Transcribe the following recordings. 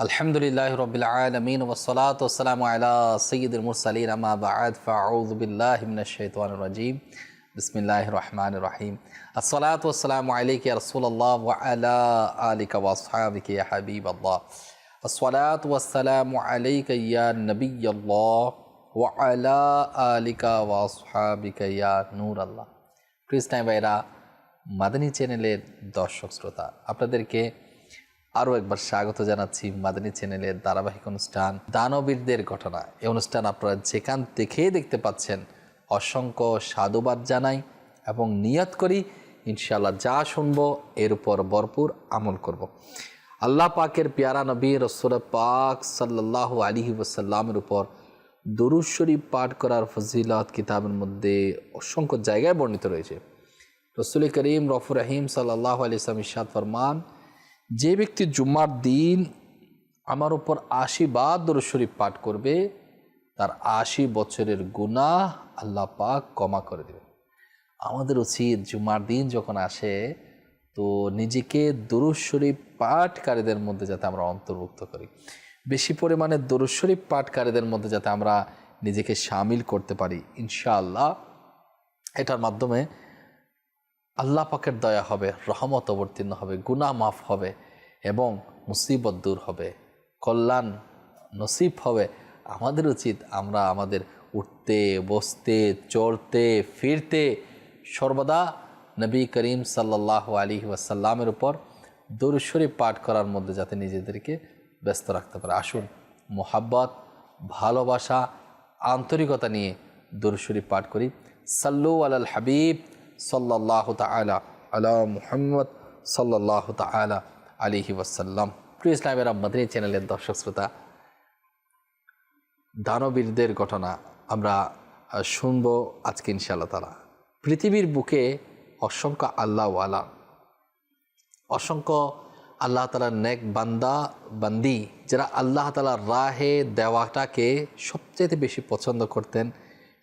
আলহামদুলিল্লাহ রবিল আলমিন ওসলাত ওসালাম আলা সঈদুল মুরসালিন আমা বাদ ফাউজবিল্লাহ মিনাশাইতান রাজিম বিসমিল্লাহ রহমান রহিম আসসালাত ওসালাম আলিক রসুল্লাহ ওয়ালা আলিকা ওয়াসহাবিক ইয়া হাবিব আল্লাহ আসসালাত ওয়াসালাম আলাইক ইয়া নবী আল্লাহ ওয়ালা আলিকা ওয়াসহাবিক ইয়া নূর আল্লাহ কৃষ্ণাই ভাইরা মাদানী চ্যানেলের দর্শক শ্রোতা আপনাদেরকে আরও একবার স্বাগত জানাচ্ছি মাদানী চ্যানেলের ধারাবাহিক অনুষ্ঠান দানবীরদের ঘটনা এই অনুষ্ঠান আপনারা যেখান থেকেই দেখতে পাচ্ছেন, অসংখ্য সাধুবাদ জানাই এবং নিয়ত করি, ইনশাআল্লাহ যা শুনব এর উপর ভরপুর আমল করব। আল্লাহ পাকের পেয়ারা নবী রসুল পাক সাল্লাহ আলী ওসাল্লামের উপর দরুদ শরীফ পাঠ করার ফজিলত কিতাবের মধ্যে অসংখ্য জায়গায় বর্ণিত রয়েছে রসুল করিম রফুর রহিম সাল্লাহ আলি ইসলাম ইসাদ ফরমান যে ব্যক্তি জুম্মার দিন আমার উপর আশি বা শরীফ পাঠ করবে, তার আশি বছরের গুনাহ আল্লাহ পাক ক্ষমা করে দেবে আমাদের উচিত জুমার দিন যখন আসে, তো নিজেকে শরীফ পাঠকারীদের মধ্যে যাতে আমরা অন্তর্ভুক্ত করি। বেশি পরিমাণে শরীফ পাঠকারীদের মধ্যে যাতে আমরা নিজেকে সামিল করতে পারি, ইনশাআল্লাহ। এটার মাধ্যমে আল্লাহ পাকের দয়া হবে, রহমত অবতীর্ণ হবে গুণা মাফ হবে এবং মুসিবত দূর হবে। কল্যাণ নসিব হবে। আমাদের উচিত আমরা আমাদের উঠতে, বসতে, চড়তে, ফিরতে সর্বদা নবী করিম সাল্লাহ আলী ওয়াসাল্লামের উপর দরুশ্বরী পাঠ করার মধ্যে যাতে নিজেদেরকে ব্যস্ত রাখতে পারে। আসুন, মোহাব্বত, ভালোবাসা, আন্তরিকতা নিয়ে দরুশ্বরী পাঠ করি। সাল্লু আলাল হাবিব সাল্লাহ তালা আলা মুহাম্মদ সাল্লাহ তালা আলিহি ওয়াসাল্লাম। প্রিয় ইসলামের মাদানী চ্যানেলের দর্শক শ্রোতা, দানবীরদের ঘটনা আমরা শুনব আজকে ইনশাআল্লাহ তালা পৃথিবীর বুকে অসংখ্য আল্লাহওয়ালা অসংখ্য আল্লাহ তালার নেক বান্দা, বান্দি, যারা আল্লাহ তালার রাহে দেওয়াটাকে সবচেয়ে বেশি পছন্দ করতেন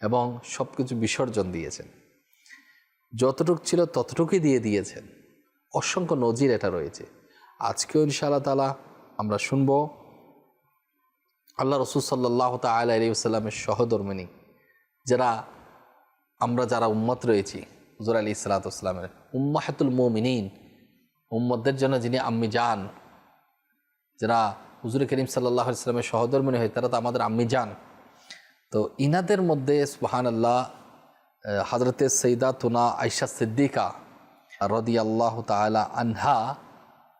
এবং সব কিছু বিসর্জন দিয়েছেন। যতটুক ছিল ততটুকুই দিয়ে দিয়েছেন। অসংখ্য নজির এটা রয়েছে। আজকেও ইনশাআল্লাহ তালা আমরা শুনব আল্লাহ রসুল সাল্লাহ তাল আলী সাল্লামের সহধর্মিনী, যারা আমরা যারা উম্মত রয়েছি, হুজুর আলী সালাতামের উম্মাহাতুল মোমিনিন, উম্মতদের জন্য যিনি আম্মি যান যারা হুজুর করিম সাল্লাহ ইসলামের সহধর্মিনী হয়ে, তারা তো আমাদের আম্মি যান তো ইনাদের মধ্যে সুহান আল্লাহ হজরতে সৈদা তুনা আয়সা সিদ্দিকা রদি আল্লাহ তালা আনহা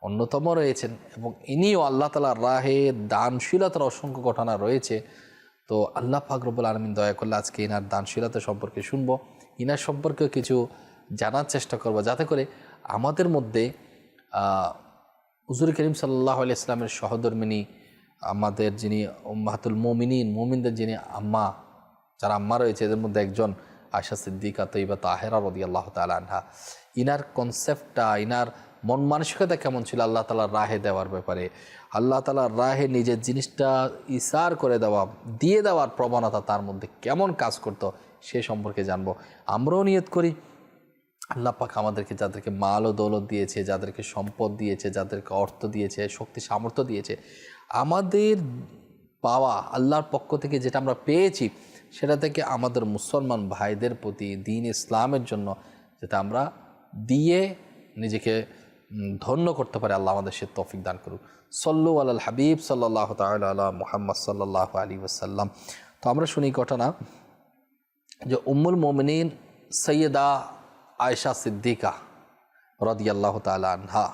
অন্যতম রয়েছেন এবং ইনিও আল্লাহ তালার রাহে দানশীলতার অসংখ্য ঘটনা রয়েছে। তো আল্লাহ ফাকরবুল আলমিন দয়া করলে আজকে ইনার দানশীলতা সম্পর্কে শুনব। ইনার সম্পর্কে কিছু জানার চেষ্টা করব যাতে করে আমাদের মধ্যে হুজুর করিম সাল্লাহ আলি ইসলামের সহধর্মিনী আমাদের যিনি মাহাতুল মোমিনিন, মোমিনদের যিনি আম্মা, যারা আম্মা রয়েছে, এদের মধ্যে একজন আয়সা সিদ্দিকা তৈবা তাহেরা রদি আল্লাহ তালা আনহা। ইনার কনসেপ্টটা ইনার মন মানসিকতা কেমন ছিল আল্লাহ তালার রাহে দেওয়ার ব্যাপারে? আল্লাহ তালার রাহে নিজের জিনিসটা ইসার করে দেওয়া, দিয়ে দেওয়ার প্রবণতা তার মধ্যে কেমন কাজ করতো সে সম্পর্কে জানব। আমরাও নিয়ত করি, আল্লাহ পাক আমাদেরকে যাদেরকে মাল ও দৌলত দিয়েছে, যাদেরকে সম্পদ দিয়েছে, যাদেরকে অর্থ দিয়েছে, শক্তি, সামর্থ্য দিয়েছে, আমাদের পাওয়া, আল্লাহর পক্ষ থেকে যেটা আমরা পেয়েছি সেটা থেকে আমাদের মুসলমান ভাইদের প্রতি দিন ইসলামের জন্য যাতে আমরা দিয়ে নিজেকে ধন্য করতে পারি, আল্লাহ আমাদের সে তৌফিক দান করুক। সল্লু আল হাবিব সাল্লাহ তাল্লাহ মোহাম্মদ সাল্লাহ আলী ওসাল্লাম তো আমরা শুনি ঘটনা যে উম্মুল মোমিনিন সৈয়দা আয়সা সিদ্দিকা রদিয়াল্লাহ তালা আনহা,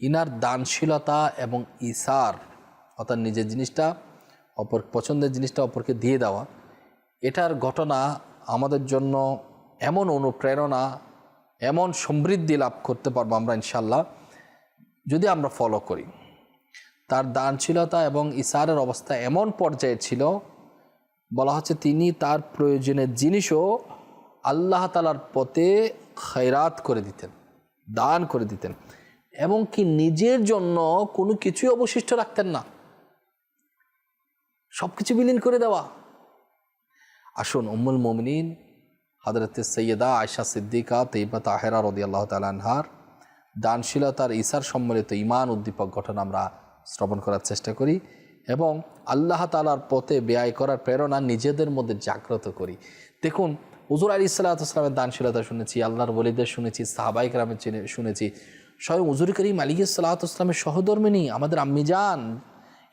ইনার দানশীলতা এবং ইসার, অর্থাৎ নিজের জিনিসটা অপর, পছন্দের জিনিসটা অপরকে দিয়ে দেওয়া এটার ঘটনা আমাদের জন্য এমন অনুপ্রেরণা, এমন সমৃদ্ধি লাভ করতে পারব আমরা ইনশাল্লাহ যদি আমরা ফলো করি। তার দানশীলতা এবং ইসারের অবস্থা এমন পর্যায়ে ছিল, বলা হচ্ছে তিনি তার প্রয়োজনের জিনিসও আল্লাহ তালার পথে খয়রাত করে দিতেন, দান করে দিতেন, এবং কি নিজের জন্য কোনো কিছুই অবশিষ্ট রাখতেন না। সব কিছু বিলীন করে দেওয়া। আসুন, উম্মুল মোমিনিন হজরতে সৈয়দা আয়সা সিদ্দিকা তৈবা তাহেরা রদি আল্লাহ তালানহার দানশীলতার ইসার সম্মিলিত ইমান উদ্দীপক ঘটনা আমরা শ্রবণ করার চেষ্টা করি এবং আল্লাহ তালার পথে ব্যয় করার প্রেরণা নিজেদের মধ্যে জাগ্রত করি। দেখুন, হুজুর আলী সাল্লাহামের দানশীলতা শুনেছি, আল্লাহর বলিদের শুনেছি সাহাবাইক রামের শুনেছি। স্বয়ং হুজুর করিম আলী সাল্লাহামের সহধর্মিনী, আমাদের আম্মিজান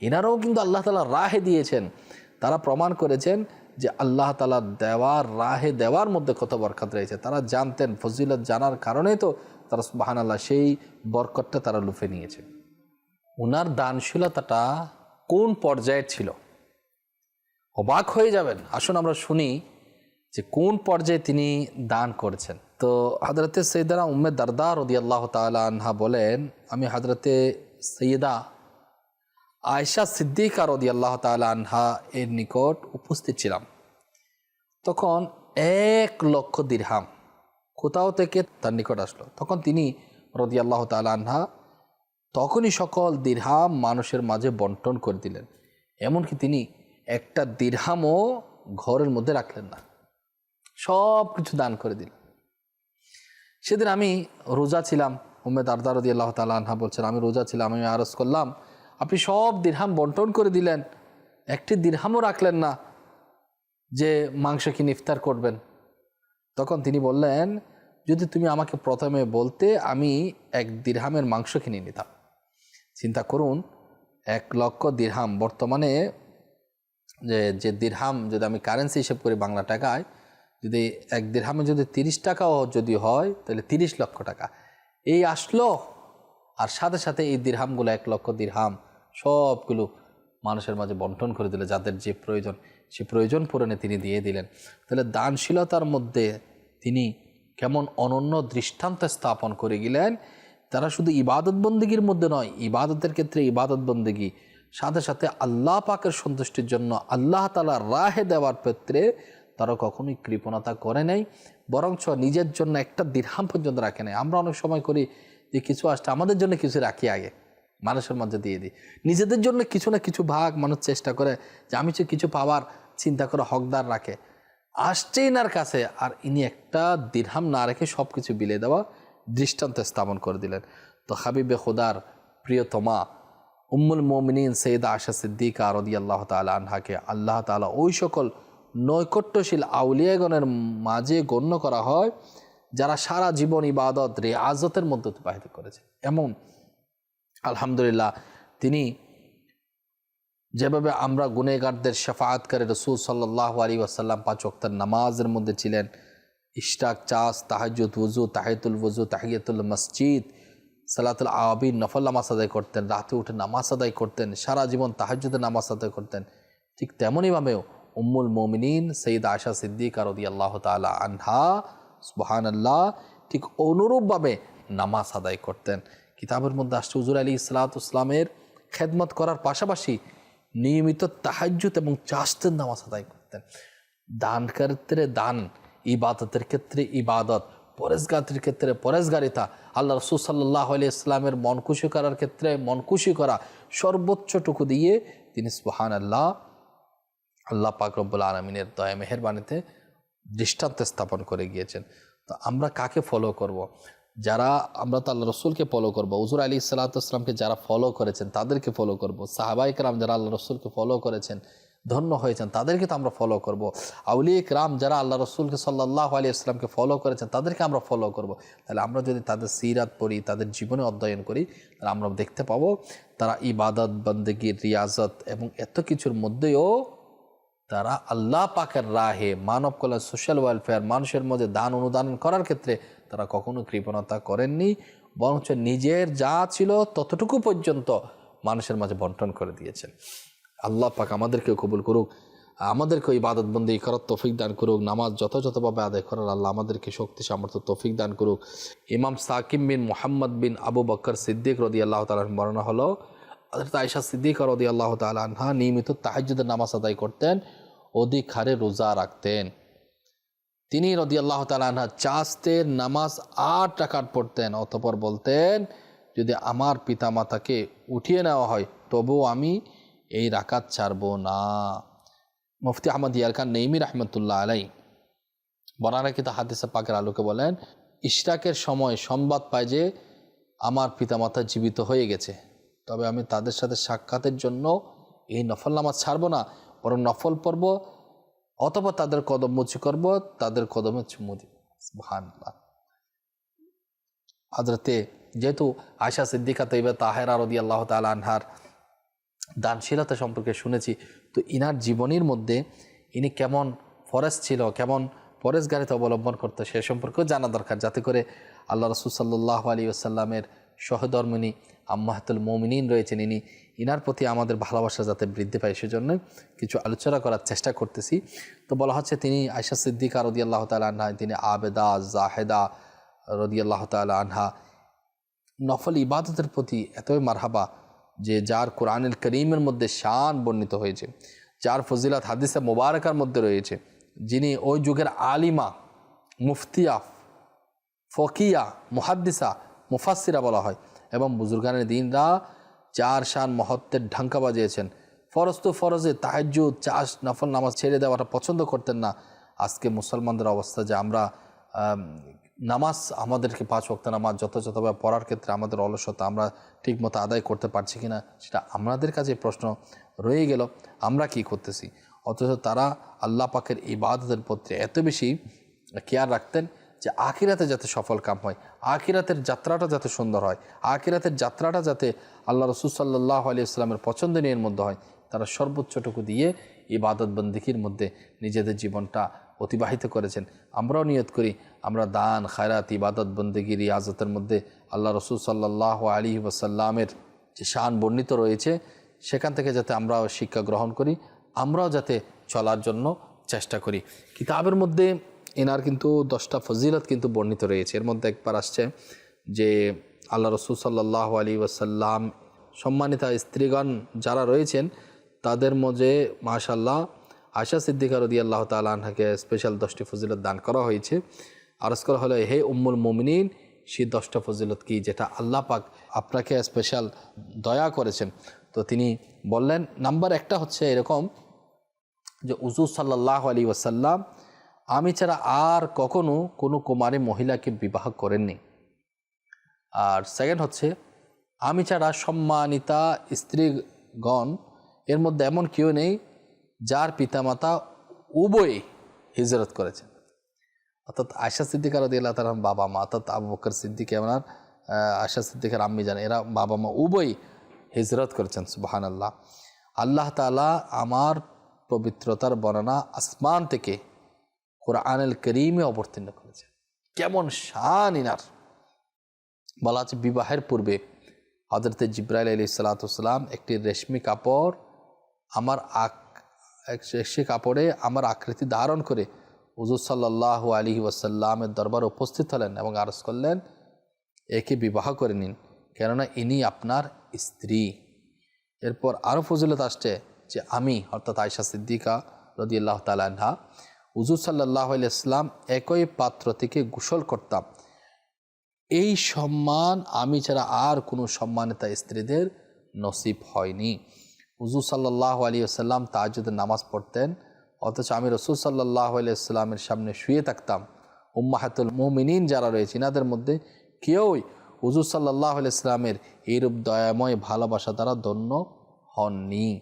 এনারাও কিন্তু আল্লাহ তালা রাহে দিয়েছেন। তারা প্রমাণ করেছেন যে আল্লাহ তালা দেওয়ার, রাহে দেওয়ার মধ্যে কত বরকত রয়েছে, তারা জানতেন, ফজিলত জানার কারণে তো তারা বাহান আল্লাহ সেই বরকতটা তারা লুফে নিয়েছে। ওনার দানশীলতাটা কোন পর্যায়ের ছিল? অবাক হয়ে যাবেন। আসুন আমরা শুনি যে কোন পর্যায়ে তিনি দান করেছেন। তো হাজরতে সৈয়দারা উম্মে দারদার রদি আল্লাহ তালা আনহা বলেন, আমি হাজরতে সৈয়দা আয়সা সিদ্দিকা রদি আল্লাহ আনহা এর নিকট উপস্থিত ছিলাম। তখন এক লক্ষ দিরহাম কোথাও থেকে তার নিকট আসলো। তখন তিনি রদি আল্লাহ আনহা তখনই সকল দিরহাম মানুষের মাঝে বন্টন করে দিলেন। এমনকি তিনি একটা দিরহামও ঘরের মধ্যে রাখলেন না। সব কিছু দান করে দিলেন। সেদিন আমি রোজা ছিলাম। উম্মেদ আরদারদি আল্লাহ তালা আনহা বলছেন, আমি রোজা ছিলাম, আমি আরজ করলাম আপনি সব দিরহাম বন্টন করে দিলেন। একটি দিরহামও রাখলেন না যে মাংস কিনে ইফতার করবেন। তখন তিনি বললেন, যদি তুমি আমাকে প্রথমে বলতে আমি এক দিরহামের মাংস কিনে নিতাম। চিন্তা করুন, এক লক্ষ দিরহাম বর্তমানে যে যে দিরহাম যদি আমি কারেন্সি হিসেব করি বাংলা টাকায়, যদি এক দিরহামে যদি তিরিশ টাকাও যদি হয়, তাহলে তিরিশ লক্ষ টাকা। এই আসলো, আর সাথে সাথে এই দিরহামগুলো এক লক্ষ দিরহাম সবগুলো মানুষের মাঝে বন্টন করে দিলে, যাদের যে প্রয়োজন, সে প্রয়োজন পূরণে তিনি দিয়ে দিলেন। তাহলে দানশীলতার মধ্যে তিনি কেমন অনন্য দৃষ্টান্ত স্থাপন করে গেলেন, তারা শুধু ইবাদত বন্দীগীর মধ্যে নয়, ইবাদতের ক্ষেত্রে ইবাদত বন্দীগী, সাথে সাথে আল্লাহ পাকের সন্তুষ্টির জন্য আল্লাহ তালা রাহে দেওয়ার ক্ষেত্রে তারা কখনোই কৃপণতা করে নাই, বরঞ্চ নিজের জন্য একটা দীর্হাম পর্যন্ত রাখে নাই। আমরা অনেক সময় করি যে, কিছু আসছে, আমাদের জন্য কিছু রাখি আগে। মানুষের মধ্যে দিয়ে দিই। নিজেদের জন্য কিছু না কিছু ভাগ মানুষ চেষ্টা করে যে আমি কিছু পাওয়ার চিন্তা করে হকদার রাখে। আসছে ইনার কাছে, আর ইনি একটা দীর্হাম না রেখে সব কিছু বিলে দেওয়া দৃষ্টান্ত স্থাপন করে দিলেন। তো হাবিবে খোদার প্রিয়তমা উম্মুল মোমিনিন সৈয়দা আশা সিদ্দিকা রদি আল্লাহ তালা আনহাকে আল্লাহ তালা ওই সকল নৈকট্যশীল আউলিয়াগণের মাঝে গণ্য করা হয়, যারা সারা জীবন ইবাদত রে আজতের মধ্যে অতিবাহিত করেছে। এমন আলহামদুলিল্লাহ, তিনি যেভাবে আমরা গুনেগারদের করে রসুল সাল্লাহ আলী ওয়াসাল্লাম পাঁচ অক্তার নামাজের মধ্যে ছিলেন ইশরাক চাস তাহাজুদ ওজু তাহিতুল ওজু তাহিয়াতুল মসজিদ, সালাতুল আবিন নফল নামাজ আদায় করতেন, রাতে উঠে নামাজ আদায় করতেন, সারা জীবন তাহাজুদের নামাজ আদায় করতেন। ঠিক তেমনইভাবেও উম্মুল মোমিনিন সঈদ আশা সিদ্দিক আরদি আল্লাহ তালা আনহা সুবাহান আল্লাহ ঠিক অনুরূপভাবে নামাজ আদায় করতেন। কিতাবের মধ্যে আসছে, হুজুর আলী ইসলামের খেদমত করার পাশাপাশি নিয়মিত তাহাজ্জুত এবং চাস্তের নামাজ আদায় করতেন দান ক্ষেত্রে দান, ইবাদতের ক্ষেত্রে ইবাদত পরেশগাতির ক্ষেত্রে পরেশগারিতা আল্লাহ রসুল সাল্লাহ আলি ইসলামের মন খুশি করার ক্ষেত্রে মন খুশি করা সর্বোচ্চটুকু দিয়ে তিনি সুহান আল্লাহ আল্লাহ পাক রব্বুল আলমিনের দয়া মেহরবানিতে দৃষ্টান্ত স্থাপন করে গিয়েছেন তো আমরা কাকে ফলো করব। যারা আমরা তো আল্লাহ রসুলকে ফলো করব উজুর আলী সাল্লাতামকে যারা ফলো করেছেন, তাদেরকে ফলো করব। সাহাবাইকরাম যারা আল্লাহ রসুলকে ফলো করেছেন, ধন্য হয়েছেন, তাদেরকে তো আমরা ফলো করব। আউলি রাম যারা আল্লাহ রসুলকে সাল্লাহ আলী ইসলামকে ফলো করেছেন, তাদেরকে আমরা ফলো করব। তাহলে আমরা যদি তাদের সিরাত পড়ি, তাদের জীবনে অধ্যয়ন করি, তাহলে আমরা দেখতে পাবো তারা ইবাদত, বন্দেগী, রিয়াজত এবং এত কিছুর মধ্যেও তারা আল্লাহ পাকের রাহে মানব কল্যাণ সোশ্যাল ওয়েলফেয়ার মানুষের মধ্যে দান অনুদান করার ক্ষেত্রে তারা কখনো কৃপণতা করেননি, বরঞ্চ নিজের যা ছিল ততটুকু পর্যন্ত মানুষের মাঝে বন্টন করে দিয়েছেন। আল্লাহ পাক আমাদেরকেও কবুল করুক আমাদেরকে ইবাদত বন্দি করার তফিক দান করুক, নামাজ যথাযথভাবে আদায় করার আল্লাহ আমাদেরকে শক্তি, সামর্থ্য, তফিক দান করুক। ইমাম সাকিম বিন মোহাম্মদ বিন আবু বক্কর সিদ্দিক রদি আল্লাহ তালার বর্ণনা হলো আয়সা সিদ্দিক রদি আল্লাহ তালাহা নিয়মিত তাহাজুদের নামাজ আদায় করতেন অধিক হারে রোজা রাখতেন। তিনি রদি আল্লাহ তালাহা চাষতের নামাজ আট টাকার পড়তেন, অতপর বলতেন, যদি আমার পিতা মাতাকে উঠিয়ে নেওয়া হয়, তবুও আমি এই রাকাত ছাড়ব না। মুফতি আহমদ ইয়ার খান নেইমি রহমতুল্লাহ আলাই বনারাকিত হাদিসা পাকের আলোকে বলেন, ইশরাকের সময় সংবাদ পায় যে আমার পিতামাতা জীবিত হয়ে গেছে। তবে আমি তাদের সাথে সাক্ষাতের জন্য এই নফল নামাজ ছাড়বো না, বরং নফল পড়ব, অথবা তাদের কদম মুচি করব, তাদের কদমে চুমু দিব। সুবহানাল্লাহ। হজরতে যেহেতু আয়সা সিদ্দিকা তৈবা তাহেরা রদি আল্লাহ তালা আনহার দানশীলতা সম্পর্কে শুনেছি, তো ইনার জীবনীর মধ্যে ইনি কেমন ফরেস্ট ছিল, কেমন পরেশগারিতে অবলম্বন করতো সে সম্পর্কেও জানা দরকার, যাতে করে আল্লাহ রসুল সাল্লাহ আলী আসাল্লামের সহধর্মিনী আম্মাহাতুল মমিনিন রয়েছেন। ইনি, ইনার প্রতি আমাদের ভালোবাসা যাতে বৃদ্ধি পায়, সেজন্য কিছু আলোচনা করার চেষ্টা করতেছি। তো বলা হচ্ছে, তিনি আয়সা সিদ্দিকা রদি আল্লাহ তালা আনহা, তিনি আবেদা, জাহেদা রদি আল্লাহ তালা আনহা। নফল ইবাদতের প্রতি এতই মারহাবা যে যার কোরআনুল করিমের মধ্যে শান বর্ণিত হয়েছে, যার ফজিলাত হাদিসে মোবারকার মধ্যে রয়েছে, যিনি ওই যুগের আলিমা, মুফতিয়া, ফকিয়া, মুহাদ্দিসা মুফাসিরা বলা হয়। এবং বুজুর্গানের দিনরা চার শান মহত্বের ঢাঙ্কা বাজিয়েছেন। ফরজ তো ফরজে তাহাজু চাষ, নফল নামাজ ছেড়ে দেওয়াটা পছন্দ করতেন না। আজকে মুসলমানদের অবস্থা যে আমরা নামাজ আমাদেরকে পাঁচ ওয়াক্ত নামাজ যথাযথভাবে পড়ার ক্ষেত্রে আমাদের অলসতা আমরা ঠিকমতো আদায় করতে পারছি কিনা, সেটা আমাদের কাছে প্রশ্ন রয়ে গেল, আমরা কি করতেছি? অথচ তারা আল্লাহ পাকের ইবাদতের প্রতি এত বেশি কেয়ার রাখতেন যে আখিরাতে যাতে সফল কাম হয়, আখিরাতের যাত্রাটা যাতে সুন্দর হয়, আখিরাতের যাত্রাটা যাতে আল্লাহ রসুল সাল্লাহ আলি ইসলামের পছন্দনীয়ের মধ্যে হয়, তারা সর্বোচ্চটুকু দিয়ে ইবাদত বন্দিকির মধ্যে নিজেদের জীবনটা অতিবাহিত করেছেন। আমরাও নিয়ত করি, আমরা দান, খায়রাত, ইবাদত বন্দিগি, রিয়াজতের মধ্যে আল্লাহ রসুল সাল্লাহ আলী ওসাল্লামের যে শান বর্ণিত রয়েছে, সেখান থেকে যাতে আমরাও শিক্ষা গ্রহণ করি, আমরাও যাতে চলার জন্য চেষ্টা করি। কিতাবের মধ্যে এনার কিন্তু দশটা ফজিলত কিন্তু বর্ণিত রয়েছে। এর মধ্যে একবার আসছে যে আল্লাহ রসুল সাল্লাহ আলী ওয়াসাল্লাম, সম্মানিতা স্ত্রীগণ যারা রয়েছেন, তাদের মধ্যে মাশাল্লাহ আশা সিদ্দিকা রদি আল্লাহ তালাহাকে স্পেশাল দশটি ফজিলত দান করা হয়েছে। আরজ করা হলো, হে উম্মুল মুমিনিন, সেই দশটা ফজিলত কি যেটা আল্লাহ পাক আপনাকে স্পেশাল দয়া করেছেন? তো তিনি বললেন, নাম্বার একটা হচ্ছে এরকম যে উজু সাল্লাহ আলী ওয়াসাল্লাম আমি ছাড়া আর কখনো কোনো কুমারী মহিলাকে বিবাহ করেননি। আর সেকেন্ড হচ্ছে, আমি ছাড়া সম্মানিতা স্ত্রীগণ এর মধ্যে এমন কেউ নেই যার পিতামাতা উভয়ে হিজরত করেছেন। অর্থাৎ আয়সা সিদ্দিকার রদিয়াল্লাহ তার বাবা মা, অর্থাৎ আবু বকর সিদ্দিক এমন আয়সা সিদ্দিকার আম্মি জান, এরা বাবা মা উভয় হিজরত করেছেন সুবাহান আল্লাহ আল্লাহ তালা আমার পবিত্রতার বর্ণনা আসমান থেকে কোরআনুল করিমে অবতীর্ণ করেছেন কেমন শান ইনার। বলা আছে, বিবাহের পূর্বে হজরত জিব্রাইল আলী সালাতাম একটি রেশমি কাপড় আমার আক সে কাপড়ে আমার আকৃতি ধারণ করে হুজুর সাল্লাহ আলী ওয়াসাল্লামের দরবারে উপস্থিত হলেন এবং আরজ করলেন, একে বিবাহ করে নিন। কেননা ইনি আপনার স্ত্রী। এরপর আরও ফজিলত আসছে যে আমি, অর্থাৎ আয়সা সিদ্দিকা রদি আল্লাহ তালাহা হুজুর সাল্লাহ ইসলাম একই পাত্র থেকে গোসল করতাম। এই সম্মান আমি ছাড়া আর কোনো সম্মানিতা স্ত্রীদের নসিব হয়নি। হুজুর সাল্লাহ আলী আসাল্লাম তাজুদের নামাজ পড়তেন, অথচ আমি রসুল সাল্লাহ আলিয়াল্লামের সামনে শুয়ে থাকতাম। উম্মাহাতুল মুমিনিন যারা রয়েছে, ইনাদের মধ্যে কেউই হুজুর সাল্লাহ ইসলামের এইরূপ দয়াময় ভালোবাসা দ্বারা ধন্য হননি।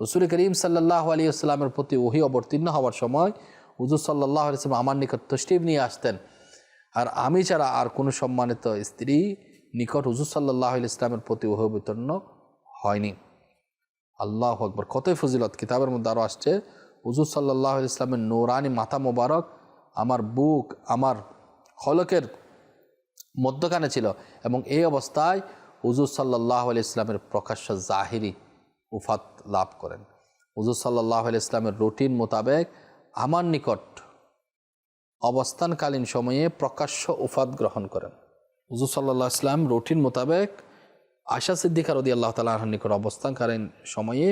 রসুল করিম সাল্লাহ আলী আসসালামের প্রতি ওহি অবতীর্ণ হওয়ার সময় হুজুর সাল্লাহ আলিয়াল্লাম আমার নিকট তস্টিব নিয়ে আসতেন। আর আমি ছাড়া আর কোনো সম্মানিত স্ত্রী নিকট হুজুর সাল্লাহ ইসলামের প্রতি অবতীর্ণ হয়নি। আল্লাহ আকবর, কতই ফজিলত, কিতাবের মধ্যে আরও আসছে, হুজুর সাল্লাহ ইসলামের নৌরানি মাথা মোবারক আমার বুক, আমার খলকের মধ্যখানে ছিল এবং এই অবস্থায় হুজুর সাল্লাহ আলি ইসলামের প্রকাশ্য জাহিরি উফাত লাভ করেন। হুজুর সাল্লাহ আলি ইসলামের রুটিন মোতাবেক আমার নিকট অবস্থানকালীন সময়ে প্রকাশ্য উফাত গ্রহণ করেন। হুজুর সাল্লাহ ইসলাম রুটিন মোতাবেক আশা সিদ্দিকা রদি আল্লাহ তালাহর নিকট অবস্থানকালীন সময়ে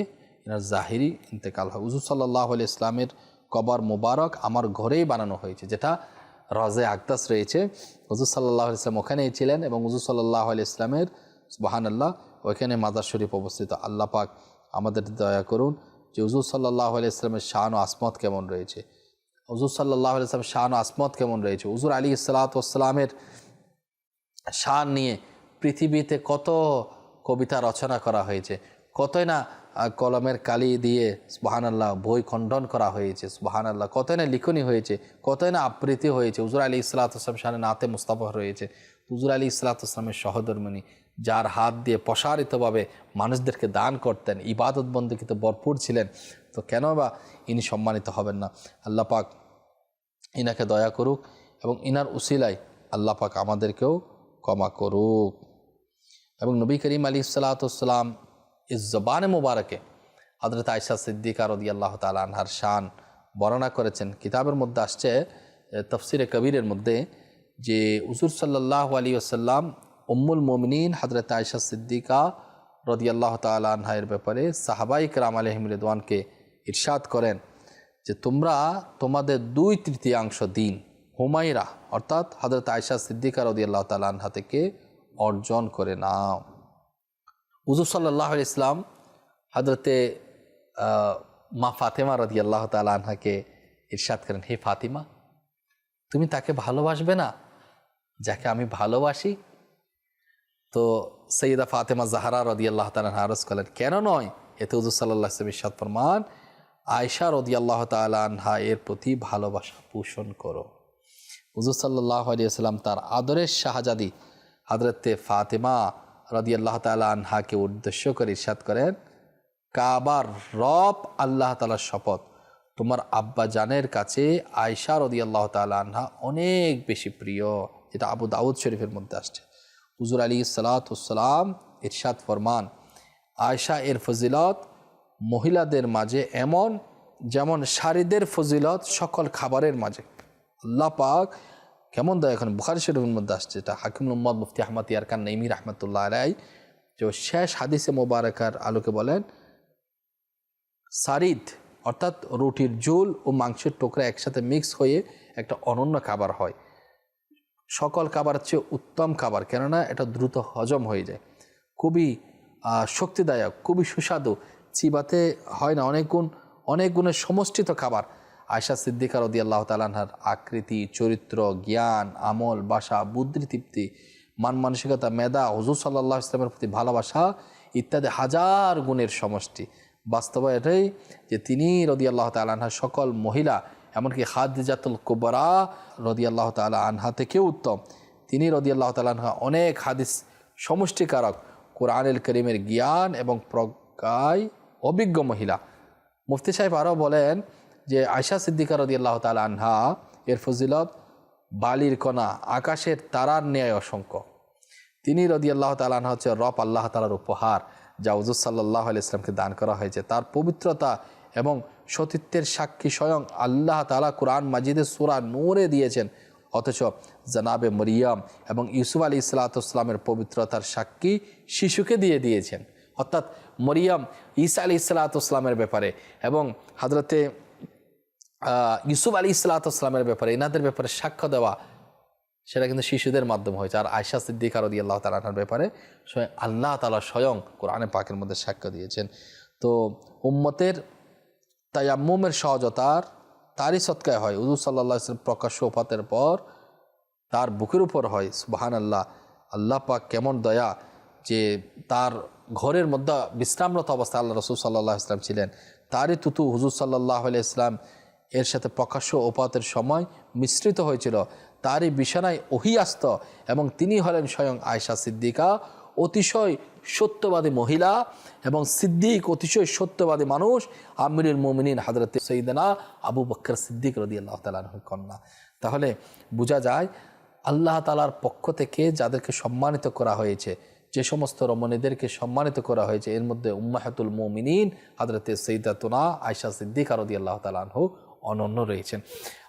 এনার জাহিরি ইন্তেকাল হয়। হুজুর সাল্লাহ আলি ইসলামের কবর মোবারক আমার ঘরেই বানানো হয়েছে, যেটা রজে আকদাস রয়েছে। হুজুর সাল্লাহ ইসলাম ওখানেই ছিলেন এবং হুজুর সাল্লাহ আলি ইসলামের বাহান আল্লাহ ওইখানে মাদার শরীফ অবস্থিত। আল্লাহ পাক আমাদের দয়া করুন যে হুজুর সাল্লাহ আলি ইসলামের শান ও আসমত কেমন রয়েছে? হুজুর সাল্লাহ আলি ইসলামের শান ও আসমত কেমন রয়েছে? হুজুর আলী ইসালাতামের শান নিয়ে পৃথিবীতে কত কবিতা রচনা করা হয়েছে? কতই না কলমের কালি দিয়ে সুবাহান আল্লাহ বই খণ্ডন করা হয়েছে সুবাহান আল্লাহ কতই না লিখনি হয়েছে, কতই না আবৃত্তি হয়েছে। হুজুর আলী ইসলাতাম সামনে নাতে মুস্তাফা রয়েছে। হুজুর আলী ইসলাতামের সহধর্মিনী। যার হাত দিয়ে প্রসারিতভাবে মানুষদেরকে দান করতেন, ইবাদত বন্দীকে ভরপুর ছিলেন, তো কেন বা ইনি সম্মানিত হবেন না? আল্লাহ পাক ইনাকে দয়া করুক এবং ইনার উসিলায় আল্লাহ পাক আমাদেরকেও ক্ষমা করুক। এবং নবী করিম আলী সালাতাম ইস জবানে মুবারকে হজরত আয়সা সিদ্দিকা রদি আল্লাহ তালা আনহার শান বর্ণনা করেছেন। কিতাবের মধ্যে আসছে তফসিরে কবিরের মধ্যে যে উজুর সাল্লাহ আলী আসাল্লাম উম্মুল মোমিনিন হজরত আয়সা সিদ্দিকা রদি আল্লাহ তালা আনহায়ের ব্যাপারে সাহাবাই রাম আলহিম রেদওয়ানকে ইরশাদ করেন যে তোমরা তোমাদের দুই তৃতীয়াংশ দিন হুমাইরা অর্থাৎ হজরত আয়সা সিদ্দিকা রদি আল্লাহ তালা আনহা থেকে অর্জন করে নাও। হুজুর সাল্লাহ ইসলাম হজরতে মা ফাতেমা রদি আল্লাহ তালা আনহাকে ইরশাদ করেন, হে ফাতিমা, তুমি তাকে ভালোবাসবে না? যাকে আমি ভালোবাসি তো সৈয়দা ফাতেমা জাহারা রদি আল্লাহ তালা আরজ করলেন, কেন নয়? এতে হুজুর সাল্লাহ ইসলাম ইরশাদ ফরমান আয়সা রদি আল্লাহ তালা আনহা এর প্রতি ভালোবাসা পোষণ করো। হুজুর সাল্লাহ আলিয়াল্লাম তার আদরের শাহজাদি হজরতে ফাতেমা রদি আল্লাহ তালা আনহাকে উদ্দেশ্য করে ইরশাদ করেন, কাবার রব আল্লাহ তালার শপথ। তোমার আব্বা জানের কাছে আয়সা রদি আল্লাহ তালা আনহা অনেক বেশি প্রিয়। যেটা আবু দাউদ শরীফের মধ্যে আসছে। হুজুর আলী সালাতাম ইরশাদ ফরমান। আয়সা এর ফজিলত মহিলাদের মাঝে এমন, যেমন শাড়িদের ফজিলত সকল খাবারের মাঝে। আল্লাহ পাক কেমন দেয় এখন বুখারি শরীফের মধ্যে আসছে এটা। হাকিম মোহাম্মদ মুফতি আহমদ ইয়ারকান নইমি রহমতুল্লাহ আলাই যে শেষ হাদিসে মোবারকার আলোকে বলেন, সারিদ অর্থাৎ রুটির ঝোল ও মাংসের টুকরা একসাথে মিক্স হয়ে একটা অনন্য খাবার হয়। সকল খাবার চেয়ে উত্তম খাবার, কেননা এটা দ্রুত হজম হয়ে যায়। খুবই শক্তিদায়ক, খুবই সুস্বাদু। চিবাতে হয় না, অনেক গুণ, অনেক গুণের সমষ্টিত খাবার। আয়সা সিদ্দিকার রদি আল্লাহ তালাহার আকৃতি, চরিত্র, জ্ঞান, আমল, বাসা, বুদ্ধি, তৃপ্তি, মান মানসিকতা, মেধা, হুজুর সাল্লাহ ইসলামের প্রতি ভালোবাসা ইত্যাদি হাজার গুণের সমষ্টি। বাস্তবে এটাই যে তিনি রদি আল্লাহ তালাহার সকল মহিলা এমনকি হাদিজাতুল কুবরা রদি আল্লাহ তালা আনহা থেকেও উত্তম। তিনি রদি আল্লাহ তালা আনহা অনেক হাদিস সমষ্টিকারক, কোরআনুল করিমের জ্ঞান এবং প্রজ্ঞায় অভিজ্ঞ মহিলা। মুফতি সাহেব আরও বলেন যে আয়সা সিদ্দিকা রদি আল্লাহ তালা আনহা এর ফজিলত বালির কণা, আকাশের তারার ন্যায় অসংখ্য। তিনি রদি আল্লাহ তালান হচ্ছে রব, আল্লাহ তালার উপহার, যা উজুর সাল্লাহ আলি ইসলামকে দান করা হয়েছে। তার পবিত্রতা এবং সতীত্বের সাক্ষী স্বয়ং আল্লাহ তালা কোরআন মাজিদের সুরা নূরে দিয়েছেন। অথচ জানাবে মরিয়াম এবং ইউসুফ আলী ইসলাতামের পবিত্রতার সাক্ষী শিশুকে দিয়ে দিয়েছেন। অর্থাৎ মরিয়াম ঈসা আলী ইসলাতামের ব্যাপারে এবং হাজরতে ইউসুফ আলী ইসলাতামের ব্যাপারে, এনাদের ব্যাপারে সাক্ষ্য দেওয়া, সেটা কিন্তু শিশুদের মাধ্যমে হয়েছে। আর আয়সা সিদ্দিক আর আল্লাহ তালার ব্যাপারে স্বয়ং আল্লাহ তালা স্বয়ং কোরআনে পাকের মধ্যে সাক্ষ্য দিয়েছেন। তো উম্মতের তায়াম্মুমের সহজতার তারই সৎকায় হয়। উজু সাল্লাহ ইসলাম প্রকাশ্য ওফাতের পর তার বুকের উপর হয় সুবাহান আল্লাহ আল্লাহ পাক কেমন দয়া যে তার ঘরের মধ্যে বিশ্রামরত অবস্থায় আল্লাহ রসুল সাল্লাহ ইসলাম ছিলেন, তারই তুতু হুজুর সাল্লাহ ইসলাম এর সাথে প্রকাশ্য ওপাতের সময় মিশ্রিত হয়েছিল। তারই বিছানায় ওহি আসত এবং তিনি হলেন স্বয়ং আয়সা সিদ্দিকা অতিশয় সত্যবাদী মহিলা এবং সিদ্দিক অতিশয় সত্যবাদী মানুষ আমিরুল মোমিনিন হাজরত সঈদানা আবু বক্কর সিদ্দিক রদি আল্লাহ তালাহ কন্যা। তাহলে বোঝা যায় আল্লাহ তালার পক্ষ থেকে যাদেরকে সম্মানিত করা হয়েছে, যে সমস্ত রমণীদেরকে সম্মানিত করা হয়েছে, এর মধ্যে উম্মাহাতুল মোমিনিন হাজরতে সৈদাতুনা আয়সা সিদ্দিক রদি আল্লাহ তালাহ অনন্য রয়েছেন।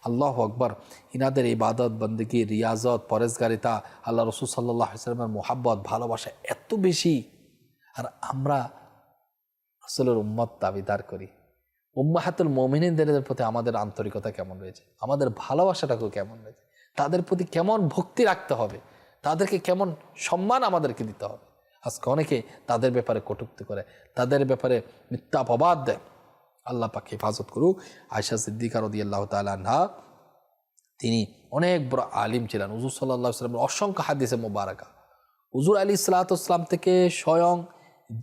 আল্লাহ আকবর। ইনাদের ইবাদত, বন্দগি, রিয়াজত পরেশগারিতা আল্লাহ রসুল সাল্লাহ ইসলামের মোহাব্বত, ভালোবাসা এত বেশি। আর আমরা আসলের উম্মত দাবিদার করি। উম্মাহাতুল মমিনদের প্রতি আমাদের আন্তরিকতা কেমন রয়েছে? আমাদের ভালোবাসাটাকেও কেমন রয়েছে? তাদের প্রতি কেমন ভক্তি রাখতে হবে? তাদেরকে কেমন সম্মান আমাদেরকে দিতে হবে? আজকে অনেকে তাদের ব্যাপারে কটুক্তি করে, তাদের ব্যাপারে মিথ্যা অপবাদ দেয়। আল্লাহ পাক হেফাজত করুক। আয়সা সিদ্দিকা রদি আল্লাহ তালাহা তিনি অনেক বড় আলিম ছিলেন। হুজুর সাল্লাহ সাল্লামের অসংখ্য হাদিসে মোবারকা। হুজুর আলী ইসলাতাম থেকে স্বয়ং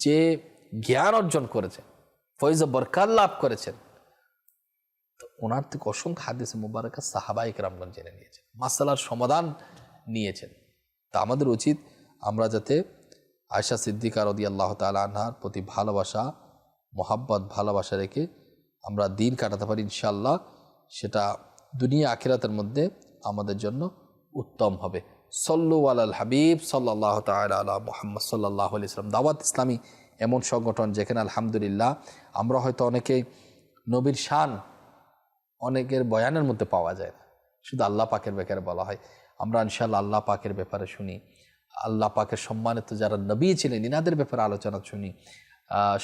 যে জ্ঞান অর্জন করেছেন, ফৈজ বরকার লাভ করেছেন ওনার থেকে অসংখ্য হাদিস মোবারকা সাহাবাইক রামগঞ্জ জেনে নিয়েছেন, মাসালার সমাধান নিয়েছেন। তা আমাদের উচিত আমরা যাতে আয়সা সিদ্দিকা রদি আল্লাহ তালা আনহার প্রতি ভালোবাসা মোহাব্বত, ভালোবাসা রেখে আমরা দিন কাটাতে পারি ইনশাল্লাহ সেটা দুনিয়া আখিরাতের মধ্যে আমাদের জন্য উত্তম হবে। সল্লু আল হাবিব সাল্লাহ তালা মোহাম্মদ সাল্লাহ ইসলাম দাওয়াত ইসলামী এমন সংগঠন যেখানে আলহামদুলিল্লাহ আমরা হয়তো অনেকে নবীর শান অনেকের বয়ানের মধ্যে পাওয়া যায় না। শুধু আল্লাহ পাকের ব্যাপারে বলা হয়। আমরা ইনশাল্লাহ আল্লাহ পাকের ব্যাপারে শুনি। আল্লাহ পাকের সম্মানিত যারা নবী ছিলেন, ইনাদের ব্যাপারে আলোচনা শুনি।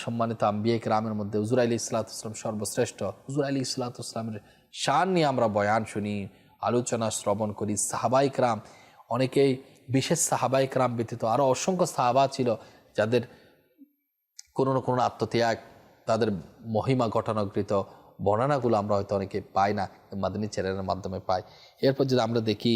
সম্মানিত আম্বিয়া রামের মধ্যে হুজুর আলী ইসলাতাম সর্বশ্রেষ্ঠ। হুজুর আলী ইসলাতামের শান নিয়ে আমরা বয়ান শুনি, আলোচনা শ্রবণ করি। সাহাবাইক রাম অনেকেই, বিশেষ সাহাবাইক রাম ব্যতীত আরও অসংখ্য সাহাবা ছিল যাদের কোনো না কোনো আত্মত্যাগ, তাদের মহিমা ঘটনাকৃত বর্ণনাগুলো আমরা হয়তো অনেকে পাই না, মাদিনী চ্যানেলের মাধ্যমে পাই। এরপর যদি আমরা দেখি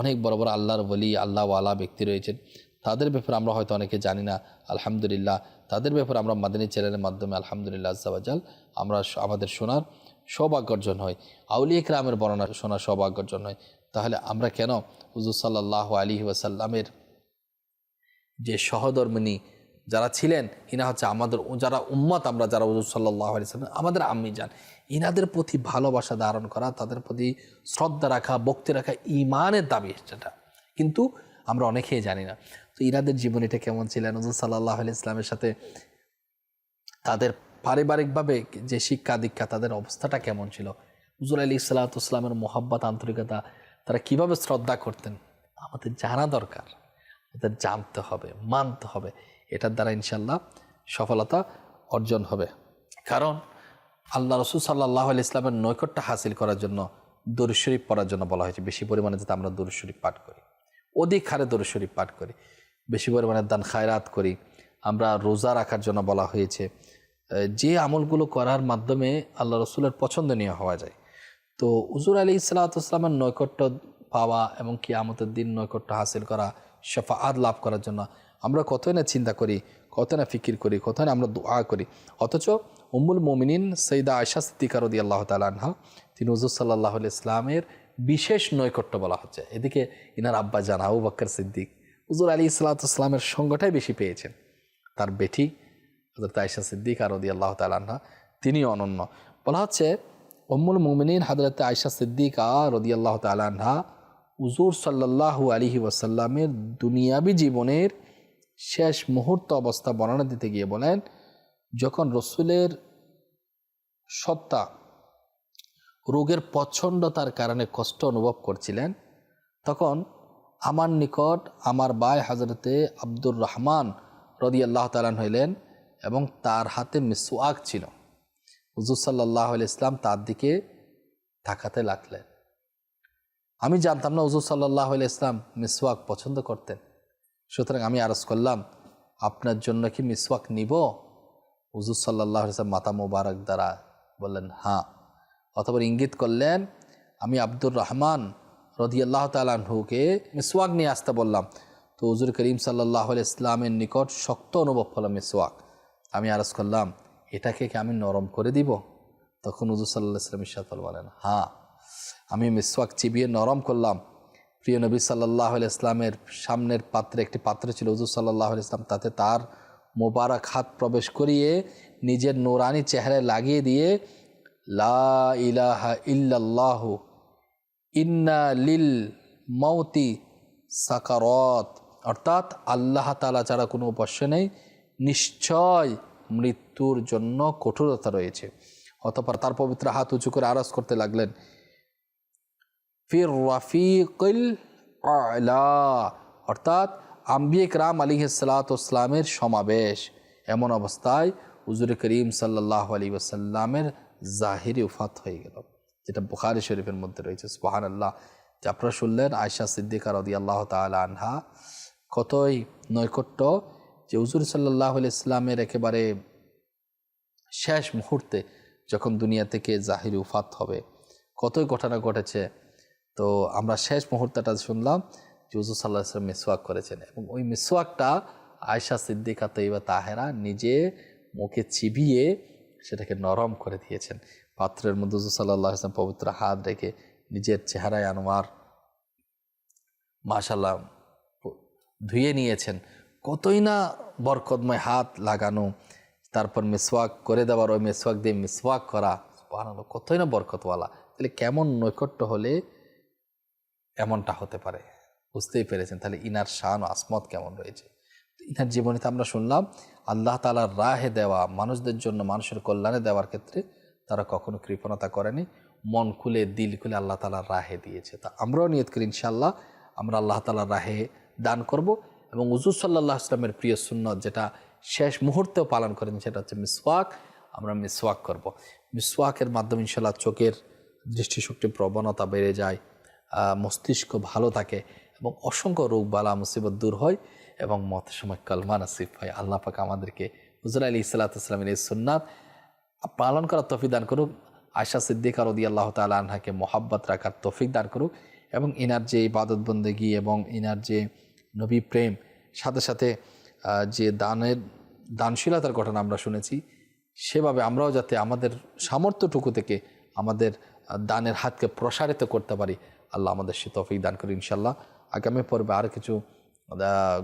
অনেক বড় বড় আল্লাহর বলি আল্লাহওয়ালা ব্যক্তি রয়েছেন, তাদের ব্যাপারে আমরা হয়তো অনেকে জানি না। আলহামদুলিল্লাহ তাদের ব্যাপারে আমরা মাদিনী চ্যানেলের মাধ্যমে আলহামদুলিল্লাহ আজাল আমরা আমাদের শোনার সৌভাগ্য অর্জন হয় আউলিয়া রামের বর্ণনা শোনার সৌভাগ্য অর্জন হয় তাহলে আমরা কেন হুজুর সাল্লাহ আলী ওয়াসাল্লামের যে সহধর্মিনী যারা ছিলেন, ইনা হচ্ছে আমাদের যারা উম্মত আমরা যারা হুজুর সাল্লাহ আলিয়াল্লাম আমাদের আম্মি যান। ইনাদের প্রতি ভালোবাসা ধারণ করা, তাদের প্রতি শ্রদ্ধা রাখা, ভক্তি রাখা ইমানের দাবি সেটা কিন্তু আমরা অনেকেই জানি না। তো ইনাদের জীবনীটা কেমন ছিলেন হুজুর সাল্লাহ আলি ইসলামের সাথে তাদের পারিবারিকভাবে যে শিক্ষা, দীক্ষা, তাদের অবস্থাটা কেমন ছিল? হুজুর আলী ইসলাতামের মোহাব্বত, আন্তরিকতা, তারা কীভাবে শ্রদ্ধা করতেন? আমাদের জানা দরকার। আমাদের জানতে হবে, মানতে হবে। এটার দ্বারা ইনশাল্লাহ সফলতা অর্জন হবে। কারণ আল্লাহ রসুল সাল্লাহ আলি ইসলামের নৈকট্য হাসিল করার জন্য, দরুদ শরীফ পড়ার জন্য বলা হয়েছে। বেশি পরিমাণে যাতে আমরা দরুদ শরীফ পাঠ করি। অধিক হারে দরুদ শরীফ পাঠ করি। বেশি পরিমাণে দান খায়রাত করি। আমরা রোজা রাখার জন্য বলা হয়েছে যে আমলগুলো করার মাধ্যমে আল্লাহ রসুলের পছন্দনীয় হওয়া যায়। তো উজুর আলী ইসলাতামের নৈকট্য পাওয়া এবং কি আমতের দিন নৈকট্য হাসিল করা আদ লাভ করার জন্য আমরা কতই না চিন্তা করি কত না ফিকির করি কত না আমরা দোয়া করি। অথচ উম্মুল মোমিনিন সৈদা আয়সা সিদ্দিকার রদি আল্লাহ তালাহা তিনি হুজুর সাল্লাহ ইসলামের বিশেষ নৈকট্য বলা হচ্ছে। এদিকে ইনার আব্বা জান আবু বক্কর সিদ্দিক হুজুর আলী ইসলাতামের সঙ্গটাই বেশি পেয়েছেন। তার বেটি হজরত আয়সা সিদ্দিক আর রদি আল্লাহ তালাহা তিনি অনন্য। বলা হচ্ছে, উম্মুল মুমিনিন হজরত আয়সা সিদ্দিকা রদি আল্লাহ তালাহা উজুর সাল্লাহু আলিহি ওয়াসাল্লামের দুনিয়াবি জীবনের শেষ মুহূর্ত অবস্থা বর্ণনা দিতে গিয়ে বলেন, যখন রসুলের সত্তা রোগের প্রচণ্ডতার কারণে কষ্ট অনুভব করছিলেন। তখন আমার নিকট আমার ভাই হাজরতে আব্দুর রহমান রদি আল্লাহ তালান হইলেন এবং তার হাতে মিসওয়াক ছিল। হুজুর সাল্লাহ ইসলাম তার দিকে তাকাতে লাগলেন। আমি জানতাম না হুজুর সাল্লাহ ইসলাম মিসওয়াক পছন্দ করতেন। সুতরাং আমি আরজ করলাম, আপনার জন্য কি মিসওয়াক নিব? হুজুর সাল্লাহ ইসলাম মাতা মুবারক দ্বারা বললেন হ্যাঁ। অথবা ইঙ্গিত করলেন, আমি আব্দুর রহমান রদি আল্লাহ তালহুকে মিসওয়াক নিয়ে আসতে বললাম। তো হুজুর করিম সাল্লাহ ইসলামের নিকট শক্ত অনুভব হলো মিসওয়াক। আমি আরজ করলাম, এটাকে কি আমি নরম করে দিব? তখন হুজুর সাল্লাহ ইসলাম ইসাদ বলেন হ্যাঁ আমি মিসওয়াক চিবিয়ে নরম করলাম। প্রিয় নবী সাল্লাহ ইসলামের সামনের পাত্রে একটি পাত্র ছিল, হুজুর সাল্লাহ ইসলাম তাতে তার মোবারক হাত প্রবেশ করিয়ে নিজের নোরানি চেহারায় লাগিয়ে দিয়ে লা ইলাহা ইল্লাল্লাহ, ইন্না লিল মৌতি সাকারত। অর্থাৎ আল্লাহ তালা ছাড়া কোনো উপাস্য নেই, নিশ্চয় মৃত্যুর জন্য কঠোরতা রয়েছে। অতপর তার পবিত্র হাত উঁচু করে আরজ করতে লাগলেন, ফির রাফিকুল আলা। অর্থাৎ আম্বিক রাম আলী সালাতামের সমাবেশ। এমন অবস্থায় হুজুর করিম সাল্লাহ আলী ওসাল্লামের জাহিরি উফাত হয়ে গেল, যেটা বুখারি শরীফের মধ্যে রয়েছে। সুবাহান আল্লাহ যে আপনারা শুনলেন আয়সা সিদ্দিকা রদি আল্লাহ তালা আনহা কতই নৈকট্য যে হুজুর সাল্লাহ ইসলামের একেবারে শেষ মুহূর্তে যখন দুনিয়া থেকে জাহির উফাত হবে, কতই ঘটনা ঘটেছে? তো আমরা শেষ মুহূর্তটা শুনলাম যে হুজুর সাল্লাহ আসলাম মিসওয়াক করেছেন এবং ওই মিসওয়াকটা আয়সা সিদ্দিকা তৈবা তাহেরা নিজে মুখে চিবিয়ে সেটাকে নরম করে দিয়েছেন। পাত্রের মধ্যে সাল্লাহ আসলাম পবিত্র হাত রেখে নিজের চেহারায় আনোয়ার মাশাল্লাহ ধুয়ে নিয়েছেন। কতই না বরকতময় হাত লাগানো, তারপর মিসওয়াক করে দেওয়ার ওই মিসওয়াক দিয়ে মিসওয়াক করা বানানো কতই না বরকতওয়ালা। তাহলে কেমন নৈকট্য হলে এমনটা হতে পারে? বুঝতেই পেরেছেন, তাহলে ইনার শান আসমত কেমন রয়েছে? ইনার জীবনীতে আমরা শুনলাম আল্লাহ তালার রাহে দেওয়া, মানুষদের জন্য মানুষের কল্যাণে দেওয়ার ক্ষেত্রে তারা কখনো কৃপণতা করেনি। মন খুলে, দিল খুলে আল্লাহ তালার রাহে দিয়েছে। তা আমরাও নিয়ত করি ইনশাল্লাহ আমরা আল্লাহ তালার রাহে দান করব এবং উজুর সাল্লাহ আসলামের প্রিয় সুন্নত যেটা শেষ মুহূর্তেও পালন করেন সেটা হচ্ছে মিসওয়াক। আমরা মিসওয়াক করব। মিসওয়াকের মাধ্যমে ইনশাল্লাহ চোখের দৃষ্টিশক্তির প্রবণতা বেড়ে যায় মস্তিষ্ক ভালো থাকে এবং অসংখ্য রোগ বালা মুসিবত দূর হয়। এবং মতের সময় কলমা নাসিফ হয় আল্লাহ পাক আমাদেরকে হুজুর আলী ইসালাতামের এই সুন্নাত পালন করার তফিক দান করুক আয়সা সিদ্দিকা রদি আল্লাহ তালা আনহাকে মোহাব্বত রাখার তফিক দান করুক এবং ইনার যে ইবাদত বন্দেগী এবং ইনার যে নবী প্রেম, সাথে সাথে যে দানের দানশীলতার ঘটনা আমরা শুনেছি, সেভাবে আমরাও যাতে আমাদের সামর্থ্যটুকু থেকে আমাদের দানের হাতকে প্রসারিত করতে পারি, আল্লাহ আমাদের সে তফিক দান করি ইনশাল্লাহ আগামী পর্বে আরও কিছু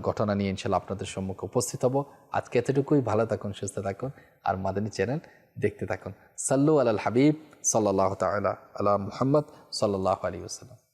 ঘটনা নিয়ে ইনশাল্লাহ আপনাদের সম্মুখে উপস্থিত হব। আজকে এতটুকুই, ভালো থাকুন, সুস্থ থাকুন। আর মাদানী চ্যানেল দেখতে থাকুন। সাল্লু আল হাবিব সাল্লাহ তালা আল্লাহ মুহাম্মদ সাল্লাহ আলী ওসালাম